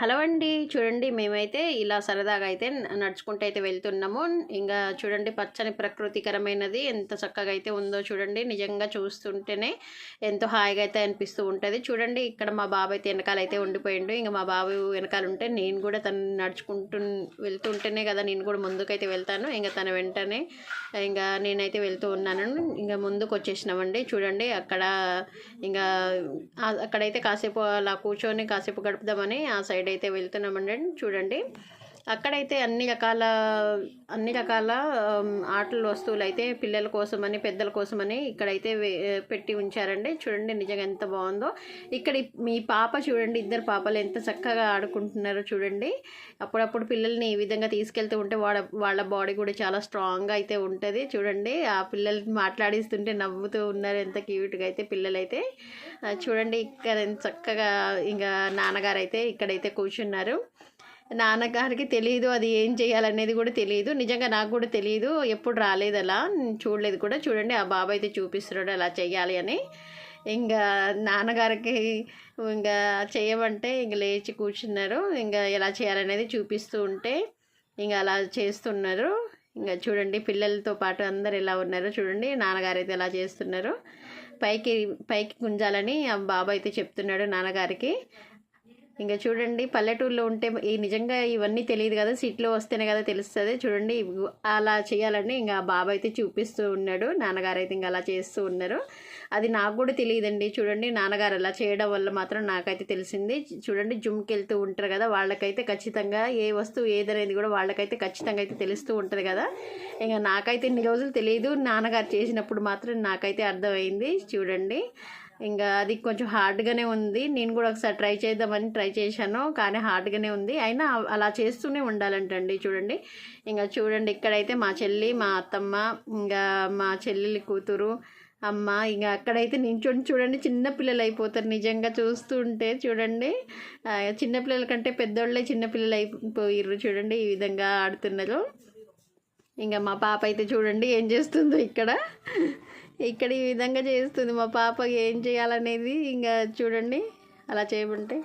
Hello అండి చూడండి మేమైతే ఇలా సరదాగా అయితే నడుచుకుంటూ అయితే వెళ్తున్నాము. ఇంకా చూడండి పచ్చని ప్రకృతికరమైనది ఎంత చక్కగా అయితే ఉందో చూడండి. నిజంగా చూస్తుంటేనే ఎంతో హాయిగా అయితే అనిపిస్తూ ఉంటుంది. చూడండి ఇక్కడ మా బాబాయ్ అయితే వెనకాల అయితే ఉండిపోయిండు. ఇంకా మా బాబు వెనకాల ఉంటే నేను కూడా తను నడుచుకుంటూ వెళ్తుంటేనే కదా నేను కూడా ముందుకైతే వెళ్తాను. ఇంకా తన వెంటనే ఇంకా నేనైతే వెళ్తూ ఉన్నాను. ఇంకా ముందుకు వచ్చేసినామండి చూడండి అక్కడ ఇంకా అక్కడైతే కాసేపు అలా కూర్చొని కాసేపు గడుపుదామని ఆ సైడ్ అయితే వెళ్తున్నామండి. చూడండి. అక్కడైతే అన్ని రకాల అన్ని రకాల ఆటల వస్తువులు అయితే పిల్లల కోసమని పెద్దల కోసమని ఇక్కడైతే పెట్టి ఉంచారండి. చూడండి నిజంగా ఎంత బాగుందో. ఇక్కడ మీ పాప చూడండి ఇద్దరు పాపలు ఎంత చక్కగా ఆడుకుంటున్నారో చూడండి. అప్పుడప్పుడు పిల్లల్ని ఈ విధంగా తీసుకెళ్తూ ఉంటే వాళ్ళ వాళ్ళ బాడీ కూడా చాలా స్ట్రాంగ్గా అయితే ఉంటుంది. చూడండి ఆ పిల్లల్ని మాట్లాడిస్తుంటే నవ్వుతూ ఉన్నారు ఎంత క్యూట్గా అయితే పిల్లలైతే. చూడండి ఇక్కడ ఎంత చక్కగా ఇంకా నాన్నగారు అయితే ఇక్కడైతే కూర్చున్నారు. నాన్నగారికి తెలియదు అది ఏం చేయాలనేది కూడా తెలియదు నిజంగా నాకు కూడా తెలియదు ఎప్పుడు రాలేదు అలా. చూడలేదు కూడా. చూడండి ఆ బాబు అయితే చూపిస్తున్నాడు అలా చేయాలి అని. ఇంకా నాన్నగారికి ఇంకా చేయమంటే ఇంక లేచి కూర్చున్నారు. ఇంకా ఎలా చేయాలనేది చూపిస్తూ ఉంటే ఇంకా అలా చేస్తున్నారు. ఇంకా చూడండి పిల్లలతో పాటు అందరు ఎలా ఉన్నారో చూడండి. నాన్నగారు అయితే ఎలా చేస్తున్నారు. పైకి పైకి గుంజాలని ఆ బాబు అయితే చెప్తున్నాడు నాన్నగారికి. ఇంకా చూడండి పల్లెటూరులో ఉంటే ఈ నిజంగా ఇవన్నీ తెలియదు కదా సిటీలో వస్తేనే కదా తెలుస్తుంది. చూడండి అలా చేయాలని ఇంకా బాబా అయితే చూపిస్తూ ఉన్నాడు. నాన్నగారు అయితే ఇంకా అలా చేస్తూ ఉన్నారు. అది నాకు కూడా తెలియదండి. చూడండి నాన్నగారు అలా చేయడం వల్ల మాత్రం నాకైతే తెలిసింది. చూడండి జుమ్కి వెళ్తూ ఉంటారు కదా వాళ్ళకైతే ఖచ్చితంగా ఏ వస్తువు ఏదనేది కూడా వాళ్ళకైతే ఖచ్చితంగా అయితే తెలుస్తూ ఉంటుంది కదా. ఇంకా నాకైతే ఇన్ని రోజులు తెలియదు నాన్నగారు చేసినప్పుడు మాత్రం నాకైతే అర్థమైంది. చూడండి ఇంకా అది కొంచెం హార్డ్గానే ఉంది. నేను కూడా ఒకసారి ట్రై చేద్దామని ట్రై చేశాను. కానీ హార్డ్గానే ఉంది. అయినా అలా చేస్తూనే ఉండాలంటండి చూడండి. ఇంకా చూడండి ఇక్కడైతే మా చెల్లి మా అత్తమ్మ ఇంకా మా చెల్లెలి కూతురు అమ్మ ఇంకా అక్కడైతే నించొని చూడండి. చిన్నపిల్లలు అయిపోతారు నిజంగా చూస్తుంటే చూడండి. చిన్నపిల్లల కంటే పెద్దోళ్ళే చిన్నపిల్లలు అయిపోయిర్రు చూడండి ఈ విధంగా ఆడుతున్నారు. ఇంకా మా పాప అయితే చూడండి ఏం చేస్తుందో ఇక్కడ. ఇక్కడ ఈ విధంగా చేస్తుంది. మా పాప ఏం చేయాలనేది ఇంకా చూడండి. అలా చేయమంటే.